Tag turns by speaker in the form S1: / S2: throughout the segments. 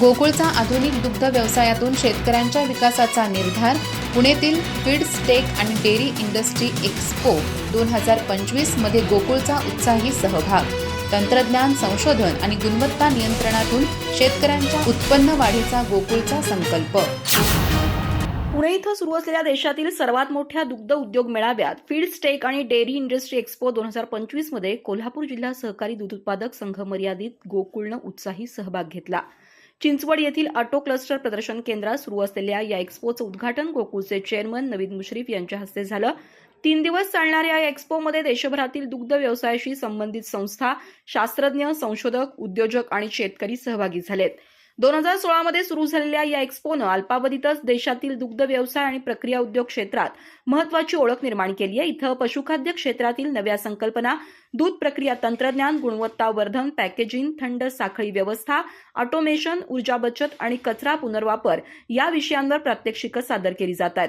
S1: गोकुळचा आधुनिक दुग्ध व्यवसायातून शेतकऱ्यांच्या विकासाचा निर्धार पुणेतील फीड टेक आणि डेअरी इंडस्ट्री एक्स्पो दोन हजार पंचवीसमध्ये गोकुळचा उत्साही सहभाग. तंत्रज्ञान संशोधन आणि गुणवत्ता नियंत्रणातून शेतकऱ्यांच्या उत्पन्न वाढीचा गोकुळचा संकल्प.
S2: पुणे इथं सुरू असलेल्या देशातील सर्वात मोठ्या दुग्ध उद्योग मेळाव्यात फीड स्टेक आणि डेअरी इंडस्ट्री एक्स्पो दोन हजार पंचवीसमध्ये कोल्हापूर जिल्हा सहकारी दूध उत्पादक संघ मर्यादित गोकुळनं उत्साही सहभाग घेतला. चिंचवड येथील ऑटो क्लस्टर प्रदर्शन केंद्रात सुरू असलेल्या या एक्स्पोचं उद्घाटन गोकुळचे चेअरमन नवीन मुश्रीफ यांच्या हस्ते झालं. तीन दिवस चालणाऱ्या या एक्स्पोमध्ये देशभरातील दुग्ध व्यवसायाशी संबंधित संस्था शास्त्रज्ञ संशोधक उद्योजक आणि शेतकरी सहभागी झालेत. दोन हजार सोळामध्ये सुरू झालेल्या या एक्स्पोनं अल्पावधीतच देशातील दुग्ध व्यवसाय आणि प्रक्रिया उद्योग क्षेत्रात महत्वाची ओळख निर्माण केली आहे. इथं पशुखाद्य क्षेत्रातील नव्या संकल्पना दूध प्रक्रिया तंत्रज्ञान गुणवत्ता वर्धन पॅकेजिंग थंड साखळी व्यवस्था ऑटोमेशन ऊर्जा बचत आणि कचरा पुनर्वापर या विषयांवर प्रात्यक्षिकं सादर केली जात आहेत.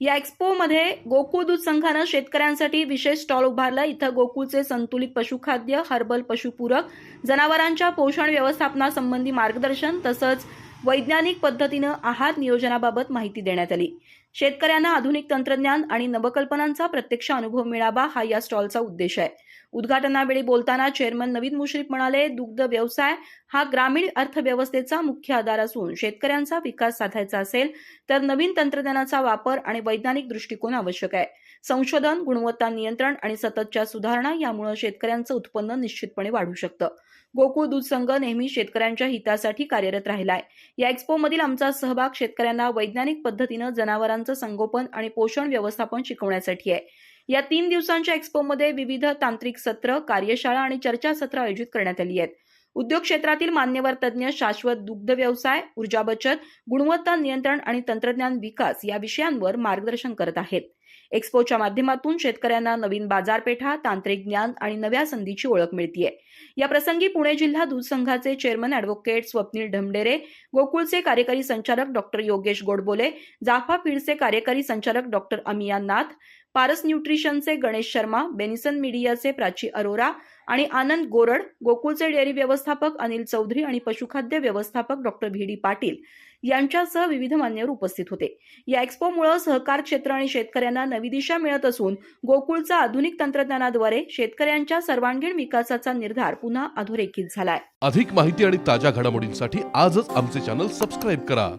S2: या एक्स्पोमध्ये गोकुळ दूध संघानं शेतकऱ्यांसाठी विशेष स्टॉल उभारला. इथं गोकुळचे संतुलित पशुखाद्य हर्बल पशुपूरक जनावरांच्या पोषण व्यवस्थापनासंबंधी मार्गदर्शन तसंच वैज्ञानिक पद्धतीनं आहार नियोजनाबाबत माहिती देण्यात आली. शेतकऱ्यांना आधुनिक तंत्रज्ञान आणि नवकल्पनांचा प्रत्यक्ष अनुभव मिळावा हा या स्टॉलचा उद्देश आहे. उद्घाटनावेळी बोलताना चेअरमन नवीन मुश्रीफ म्हणाले दुग्ध व्यवसाय हा ग्रामीण अर्थव्यवस्थेचा मुख्य आधार असून शेतकऱ्यांचा विकास साधायचा असेल तर नवीन तंत्रज्ञानाचा वापर आणि वैज्ञानिक दृष्टिकोन आवश्यक आहे. संशोधन गुणवत्ता नियंत्रण आणि सततच्या सुधारणा यामुळे शेतकऱ्यांचं उत्पन्न निश्चितपणे वाढू शकतं. गोकुळ दूध संघ नेहमी शेतकऱ्यांच्या हितासाठी कार्यरत राहिलाय. या एक्स्पोमधील आमचा सहभाग शेतकऱ्यांना वैज्ञानिक पद्धतीनं जनावरांचं संगोपन आणि पोषण व्यवस्थापन शिकवण्यासाठी आहे. या तीन दिवसांच्या एक्स्पोमध्ये विविध तांत्रिक सत्र कार्यशाळा आणि चर्चासत्र आयोजित करण्यात आली आहेत. उद्योग क्षेत्रातील मान्यवर तज्ज्ञ शाश्वत दुग्ध व्यवसाय ऊर्जा बचत गुणवत्ता नियंत्रण आणि तंत्रज्ञान विकास या विषयांवर मार्गदर्शन करत आहेत. एक्स्पोच्या माध्यमातून शेतकऱ्यांना नवीन बाजारपेठा तांत्रिक ज्ञान आणि नव्या संधीची ओळख मिळतीये. या प्रसंगी पुणे जिल्हा दूध संघाचे चेअरमन अॅडव्होकेट स्वप्नील ढमडेरे गोकुळचे कार्यकारी संचालक डॉक्टर योगेश गोडबोले जाफा फीडचे कार्यकारी संचालक डॉक्टर अमिया नाथ पारस न्यूट्रिशनचे गणेश शर्मा बेनिसन मीडियाचे प्राची अरोरा आणि आनंद गोरड गोकुळचे डेअरी व्यवस्थापक अनिल चौधरी आणि पशुखाद्य व्यवस्थापक डॉक्टर व्ही. डी. पाटील यांच्यासह विविध मान्यवर उपस्थित होते. या एक्स्पोमुळे सहकार क्षेत्र आणि शेतकऱ्यांना नवी दिशा मिळत असून गोकुळचा आधुनिक तंत्रज्ञानाद्वारे शेतकऱ्यांच्या सर्वांगीण विकासाचा निर्धार पुन्हा अधोरेखित झालाय.
S3: अधिक माहिती आणि ताज्या घडामोडींसाठी आजच आमचे चॅनल सबस्क्राईब करा.